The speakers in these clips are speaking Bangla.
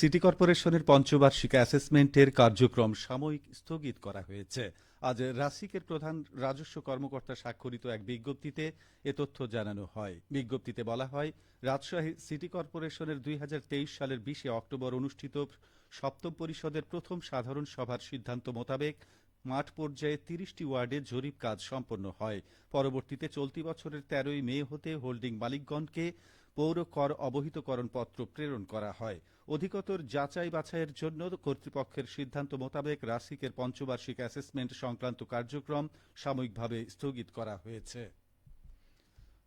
সিটি কর্পোরেশনের পঞ্চবার্ষিক অ্যাসেসমেন্টের কার্যক্রম সাময়িক স্থগিত করা হয়েছে। আজ রাসিকের প্রধান রাজস্ব কর্মকর্তা স্বাক্ষরিত এক বিজ্ঞপ্তিতে এ তথ্য জানানো হয়। বিজ্ঞপ্তিতে বলা হয়, রাজশাহী সিটি কর্পোরেশনের দুই হাজার তেইশ সালের বিশে অক্টোবর অনুষ্ঠিত সপ্তম পরিষদের প্রথম সাধারণ সভার সিদ্ধান্ত মোতাবেক মাঠ পর্যায়ে তিরিশটি ওয়ার্ডে জরিপ কাজ সম্পন্ন হয়। পরবর্তীতে চলতি বছরের তেরোই মে হতে হোল্ডিং মালিকগণকে পৌর কর অবহিতকরণ পত্র প্রেরণ করা হয়। অধিকতর যাচাই বাছাইয়ের জন্য কর্তৃপক্ষের সিদ্ধান্ত মোতাবেক রাসিকের পঞ্চবার্ষিক অ্যাসেসমেন্ট সংক্রান্ত কার্যক্রম সাময়িকভাবে স্থগিত করা হয়েছে।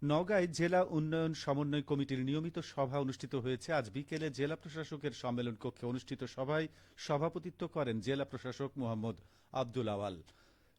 নওগাঁয় জেলা উন্নয়ন সমন্বয় কমিটির নিয়মিত সভা অনুষ্ঠিত হয়েছে। আজ বিকেলে জেলা প্রশাসকের সম্মেলন কক্ষে অনুষ্ঠিত সভায় সভাপতিত্ব করেন জেলা প্রশাসক মোহাম্মদ আব্দুল আওয়াল।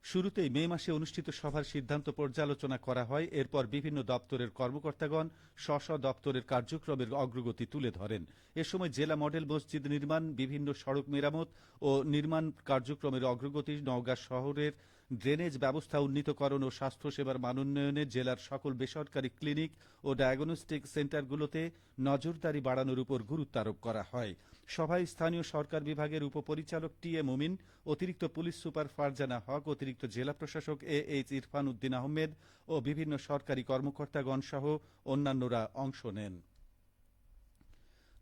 শুরুতেই মে মাসে অনুষ্ঠিত সভার সিদ্ধান্ত পর্যালোচনা করা হয়। এরপর বিভিন্ন দপ্তরের কর্মকর্তাগণ স্ব স্ব দপ্তরের কার্যক্রমের অগ্রগতি তুলে ধরেন। এ সময় জেলা মডেল মসজিদ নির্মাণ, বিভিন্ন সড়ক মেরামত ও নির্মাণ কার্যক্রমের অগ্রগতি নওগাঁ শহরের ড্রেনেজ ব্যবস্থা উন্নীতকরণ ও স্বাস্থ্যসেবার মান উন্নয়নে জেলার সকল বেসরকারি ক্লিনিক ও ডায়াগনস্টিক সেন্টারগুলোতে নজরদারি বাড়ানোর উপর গুরুত্ব আরোপ করা হয়। সভায় স্থানীয় সরকার বিভাগের উপপরিচালক টি এ মুমিন, অতিরিক্ত পুলিশ সুপার ফারজানা হক, অতিরিক্ত জেলা প্রশাসক এ এইচ ইরফান উদ্দিন আহমেদ ও বিভিন্ন সরকারি কর্মকর্তাগণ সহ অন্যান্যরা অংশ নেন।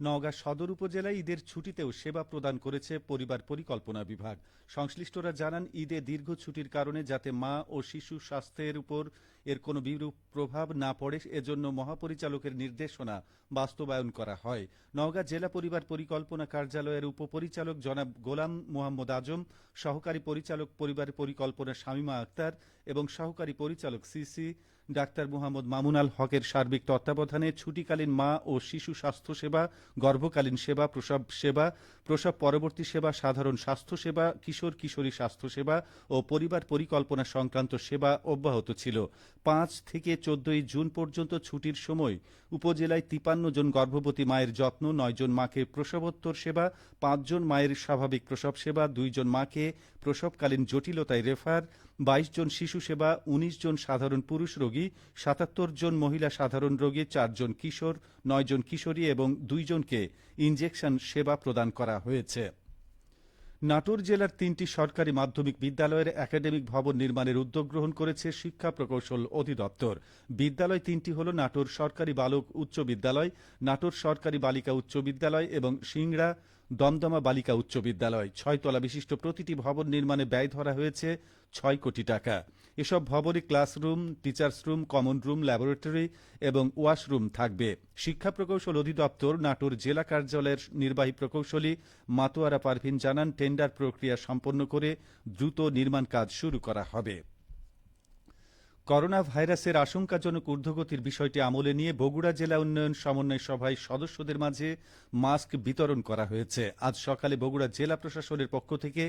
নওগাঁ সদর উপজেলায় ঈদের ছুটিতেও সেবা প্রদান করেছে পরিবার পরিকল্পনা বিভাগ। সংশ্লিষ্টরা জানান, ঈদে দীর্ঘ ছুটির কারণে যাতে মা ও শিশু স্বাস্থ্যের উপর এর কোনো বিরূপ প্রভাব না পড়ে, এজন্য মহাপরিচালকের নির্দেশনা বাস্তবায়ন করা হয়। নওগাঁ জেলা পরিবার পরিকল্পনা কার্যালয়ের উপপরিচালক জনাব গোলাম মোহাম্মদ আজম, সহকারী পরিচালক পরিবার পরিকল্পনা শামিমা আক্তার এবং সহকারী পরিচালক সিসি ডাক্তার মোহাম্মদ মামুনাল হকের সার্বিক তত্ত্বাবধানে ছুটিকালীন মা ও শিশু স্বাস্থ্য সেবা, গর্ভকালীন সেবা, প্রসব সেবা, প্রসব পরবর্তী সেবা, সাধারণ স্বাস্থ্য সেবা, কিশোর কিশোরী স্বাস্থ্য সেবা ও পরিবার পরিকল্পনা সংক্রান্ত সেবা অব্যাহত ছিল। পাঁচ থেকে চোদ্দই জুন পর্যন্ত ছুটির সময় উপজেলায় তিপান্ন জন গর্ভবতী মায়ের যত্ন, নয় জন মাকে প্রসবোত্তর সেবা পাঁচজন মায়ের স্বাভাবিক প্রসব সেবা দুইজন মাকে প্রসবকালীন জটিলতায় রেফার, বাইশ জন শিশু সেবা, উনিশ জন সাধারণ পুরুষ রোগী সাতাত্তর জন মহিলা সাধারণ রোগী চারজন কিশোর, নয় জন কিশোরী এবং দুইজনকে ইনজেকশন সেবা প্রদান করা হয়েছে। নাটোর জেলার তিনটি সরকারি মাধ্যমিক বিদ্যালয়ের একাডেমিক ভবন নির্মাণের উদ্যোগ গ্রহণ করেছে শিক্ষা প্রকৌশল অধিদপ্তর। বিদ্যালয় তিনটি হল নাটোর সরকারি বালক উচ্চ বিদ্যালয়, নাটোর সরকারি বালিকা উচ্চ বিদ্যালয় এবং সিংড়া দমদমা বালিকা উচ্চ বিদ্যালয়। ছয়তলা বিশিষ্ট প্রতিটি ভবন নির্মাণে ব্যয় ধরা হয়েছে ছয় কোটি টাকা। এসব ভবনে classroom, teachers room, common room, laboratory এবং ওয়াশরুম থাকবে। শিক্ষা প্রকৌশল অধিদপ্তর নাটোর জেলা কার্যালয়ের নির্বাহী প্রকৌশলী মাতোয়ারা পারভিন জানান, টেন্ডার প্রক্রিয়া সম্পন্ন করে দ্রুত নির্মাণ কাজ শুরু করা হবে। করোনা ভাইরাসের আশঙ্কাজনক ঊর্ধ্বগতির বিষয়টি আমলে নিয়ে বগুড়া জেলা উন্নয়ন সমন্বয় সভায় সদস্যদের মাঝে মাস্ক বিতরণ করা হয়েছে। আজ সকালে বগুড়া জেলা প্রশাসনের পক্ষ থেকে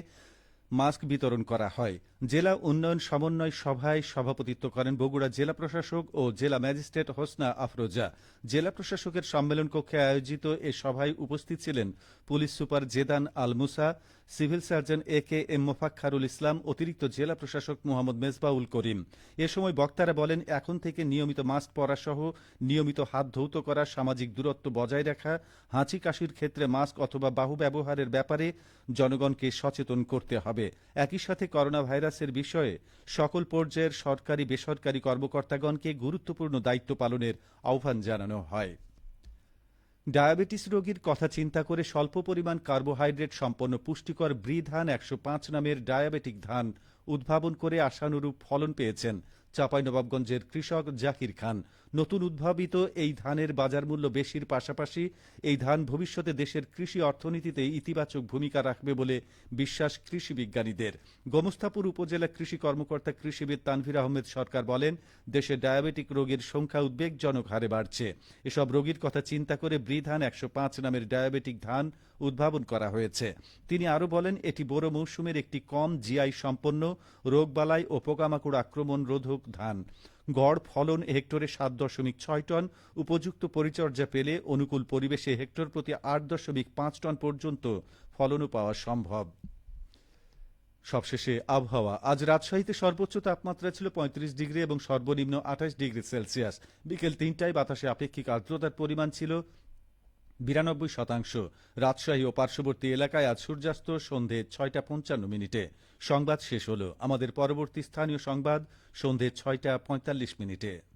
মাস্ক বিতরণ করা হয়। জেলা উন্নয়ন সমন্বয় সভায় সভাপতিত্ব করেন বগুড়া জেলা প্রশাসক ও জেলা ম্যাজিস্ট্রেট হোসনা আফরোজা। জেলা প্রশাসকের সম্মেলন কক্ষে আয়োজিত এ সভায় উপস্থিত ছিলেন police super Zedan Al Musa civil surgeon A K M Mofakkharul Islam, অতিরিক্ত জেলা প্রশাসক মোহাম্মদ মেজবাউল করিম। এ সময় বক্তারা বলেন, এখন থেকে নিয়মিত মাস্ক পরা সহ নিয়মিত হাত ধৌত করা, সামাজিক দূরত্ব বজায় রাখা হাঁচি কাশির ক্ষেত্রে মাস্ক অথবা বাহু ব্যবহারের ব্যাপারে জনগণকে সচেতন করতে হবে। একই সাথে করোনা ভাইরাসের বিষয়ে সকল পর্যায়ের সরকারি বেসরকারি কর্মকর্তাগণকে গুরুত্বপূর্ণ দায়িত্ব পালনের আহ্বান জানানো হয়। ডায়াবেটিস রোগীর কথা চিন্তা করে স্বল্প পরিমাণ কার্বোহাইড্রেট সম্পন্ন পুষ্টিকর ব্রি ধান একশো পাঁচ নামের ডায়াবেটিক ধান উদ্ভাবন করে আশানুরূপ ফলন পেয়েছেন চাঁপাইনবাবগঞ্জের কৃষক জাকির খান। নতুন উদ্ভাবিত এই ধানের বাজার মূল্য বেশির পাশাপাশি এই ধান ভবিষ্যতে দেশের কৃষি অর্থনীতিতে ইতিবাচক ভূমিকা রাখবে বলে বিশ্বাস কৃষি বিজ্ঞানীদের। গোমস্তাপুর উপজেলা কৃষি কর্মকর্তা কৃষিবিদ তানভীর আহমেদ সরকার বলেন, দেশে ডায়াবেটিক রোগীর সংখ্যা উদ্বেগজনক হারে বাড়ছে। এসব রোগীর কথা চিন্তা করে ব্রিধান একশো পাঁচ নামের ডায়াবেটিক ধান উদ্ভাবন করা হয়েছে। তিনি আরও বলেন, এটি বড় মৌসুমের একটি কম জিআই সম্পন্ন, রোগবালাই ও পোকামাকড় আক্রমণ রোধক ধান। গড় ফলন হেক্টরে সাত দশমিক ছয় টন, উপযুক্ত পরিচর্যা পেলে অনুকূল পরিবেশে হেক্টর প্রতি আট দশমিক পাঁচ টন পর্যন্ত ফলনও পাওয়া সম্ভব। সবশেষে আবহাওয়া। আজ রাজশাহীতে সর্বোচ্চ তাপমাত্রা ছিল পঁয়ত্রিশ ডিগ্রি এবং সর্বনিম্ন আঠাশ ডিগ্রি সেলসিয়াস। বিকেল তিনটায় বাতাসে আপেক্ষিক আর্দ্রতার পরিমাণ ছিল বিরানব্বই শতাংশ। রাজশাহী ও পার্শ্ববর্তী এলাকায় আজ সূর্যাস্ত সন্ধে ছয়টা পঞ্চান্ন মিনিটে। সংবাদ শেষ হল। আমাদের পরবর্তী স্থানীয় সংবাদ সন্ধে ছয়টা পঁয়তাল্লিশ মিনিটে।